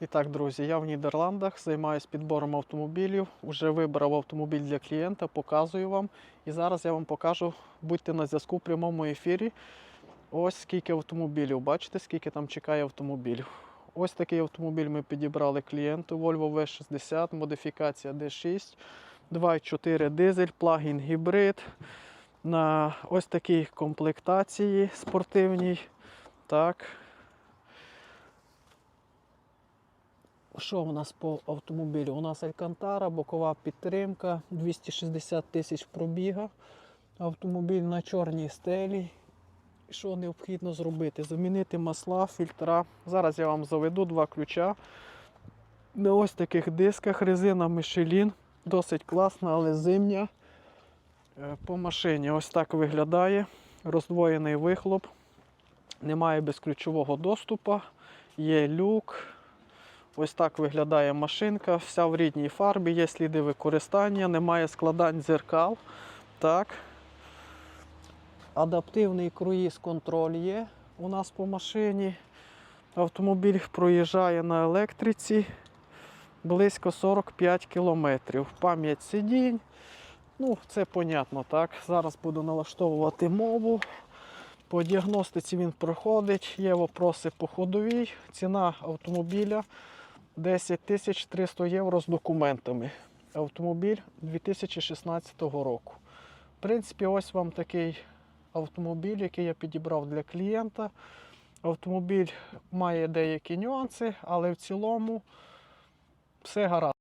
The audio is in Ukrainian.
І так, друзі, я в Нідерландах займаюся підбором автомобілів. Уже вибрав автомобіль для клієнта, показую вам. І зараз я вам покажу, будьте на зв'язку в прямому ефірі. Ось скільки автомобілів. Бачите, скільки там чекає автомобілів. Ось такий автомобіль ми підібрали клієнту Volvo V60, модифікація D6, 2.4 дизель, плагін гібрид. На ось такій комплектації спортивній. Так, Що у нас по автомобілю? У нас Алькантара, бокова підтримка, 260 тисяч пробіга. Автомобіль на чорній стелі. Що необхідно зробити? Замінити масла, фільтра. Зараз я вам заведу два ключа. На ось таких дисках резина Michelin. Досить класна, але зимня. Е, По машині ось так виглядає. Роздвоєний вихлоп. Немає безключового доступу. Є люк. Ось так виглядає машинка, вся в рідній фарбі, є сліди використання, немає складань дзеркал. Так. Адаптивний круїз контроль є у нас по машині. Автомобіль проїжджає на електриці близько 45 кілометрів. Пам'ять сидінь. Ну, це понятно, так. Зараз буду налаштовувати мову. По діагностиці він проходить. Є вопроси по ходовій. Ціна автомобіля 10 300 євро з документами. Автомобіль 2016 року. В принципі, ось вам такий автомобіль, який я підібрав для клієнта. Автомобіль має деякі нюанси, але в цілому все гаразд.